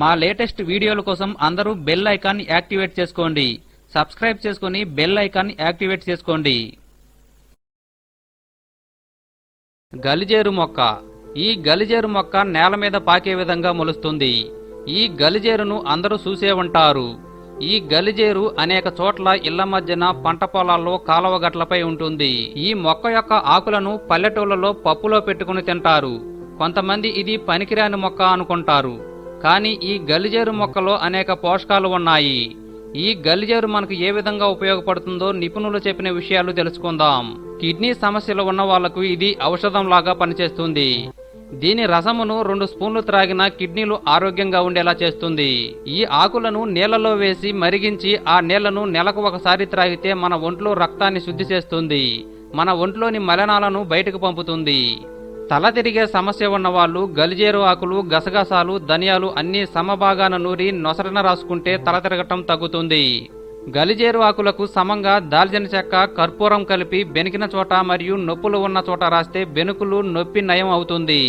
మా లేటెస్ట్ వీడియోల కోసం అందరూ బెల్ ఐకాన్ యాక్టివేట్ చేసుకోండి. సబ్స్క్రైబ్ చేసుకుని బెల్ ఐకాన్ యాక్టివేట్ చేసుకోండి. గలిజేరు మొక్క. ఈ గలిజేరు మొక్క నేల మీద పాకే విధంగా మొలుస్తుంది. ఈ గలిజేరును అందరూ చూసే ఉంటారు. ఈ గలిజేరు అనేక చోట్ల ఇళ్ళ మధ్యన పంట పొలాల్లో కాలువ గట్లపై ఉంటుంది. ఈ మొక్క యొక్క ఆకులను పల్లెటూళ్ళలో పప్పులో పెట్టుకుని తింటారు. కొంతమంది ఇది పనికిరాని మొక్క అనుకుంటారు. కానీ ఈ గలిజేరు మొక్కలో అనేక పోషకాలు ఉన్నాయి. ఈ గలిజేరు మనకు ఏ విధంగా ఉపయోగపడుతుందో నిపుణులు చెప్పిన విషయాలు తెలుసుకుందాం. కిడ్నీ సమస్యలు ఉన్న వాళ్ళకు ఇది ఔషధంలాగా పనిచేస్తుంది. దీని రసమును రెండు స్పూన్లు త్రాగిన కిడ్నీలు ఆరోగ్యంగా ఉండేలా చేస్తుంది. ఈ ఆకులను నీళ్ళలో వేసి మరిగించి ఆ నీళ్ళను నెలకు ఒకసారి త్రాగితే మన ఒంట్లో రక్తాన్ని శుద్ధి చేస్తుంది. మన ఒంట్లోని మలనాలను బయటకు పంపుతుంది. తల తిరిగే సమస్య ఉన్నవాళ్ళు గలిజేరు ఆకులు గసగసాలు ధనియాలు అన్ని సమభాగాన నూరి నొసరన రాసుకుంటే తల తిరగటం తగ్గుతుంది. గలిజేరు ఆకులకు సమంగా దాల్చిన చెక్క కర్పూరం కలిపి బెనికిన చోట మరియు నొప్పులు ఉన్న చోట రాస్తే బెనుకులు నొప్పి నయం అవుతుంది.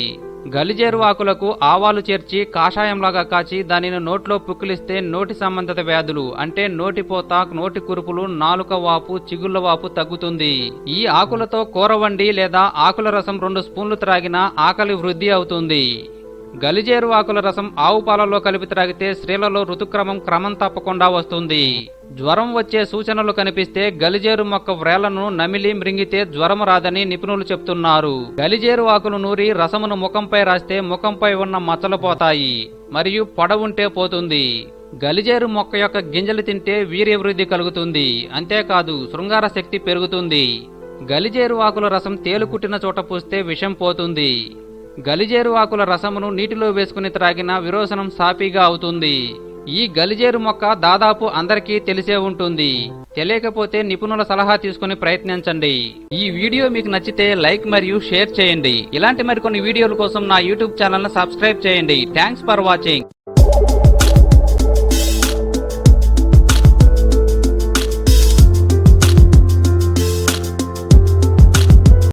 గలిజేరు ఆకులకు ఆవాలు చేర్చి కాషాయంలాగా కాచి దానిని నోట్లో పుక్కిలిస్తే నోటి సంబంధిత వ్యాధులు అంటే నోటిపోత నోటి కురుపులు నాలుక వాపు చిగుళ్ళ వాపు తగ్గుతుంది. ఈ ఆకులతో కూర వండి లేదా ఆకుల రసం రెండు స్పూన్లు త్రాగినా ఆకలి వృద్ధి అవుతుంది. గలిజేరువాకుల రసం ఆవు పాలలో కలిపి త్రాగితే స్త్రీలలో ఋతుక్రమం క్రమం తప్పకుండా వస్తుంది. జ్వరం వచ్చే సూచనలు కనిపిస్తే గలిజేరు మొక్క వ్రేలను నమిలి మృంగితే జ్వరం రాదని నిపుణులు చెప్తున్నారు. గలిజేరు ఆకులు నూరి రసమును ముఖంపై రాస్తే ముఖంపై ఉన్న మచ్చలు పోతాయి మరియు పొడవుంటే పోతుంది. గలిజేరు మొక్క యొక్క గింజలు తింటే వీర్యవృద్ధి కలుగుతుంది. అంతేకాదు శృంగార శక్తి పెరుగుతుంది. గలిజేరు ఆకుల రసం తేలుకుట్టిన చోట పూస్తే విషం పోతుంది. గలిజేరు ఆకుల రసమును నీటిలో వేసుకుని త్రాగిన విరోచనం సాపీగా అవుతుంది. ఈ గలిజేరు మొక్క దాదాపు అందరికీ తెలిసే ఉంటుంది. తెలియకపోతే నిపుణుల సలహా తీసుకుని ప్రయత్నించండి. ఈ వీడియో మీకు నచ్చితే లైక్ మరియు షేర్ చేయండి. ఇలాంటి మరికొన్ని వీడియోల కోసం నా యూట్యూబ్ ఛానల్ను సబ్స్క్రైబ్ చేయండి. Thanks for watching.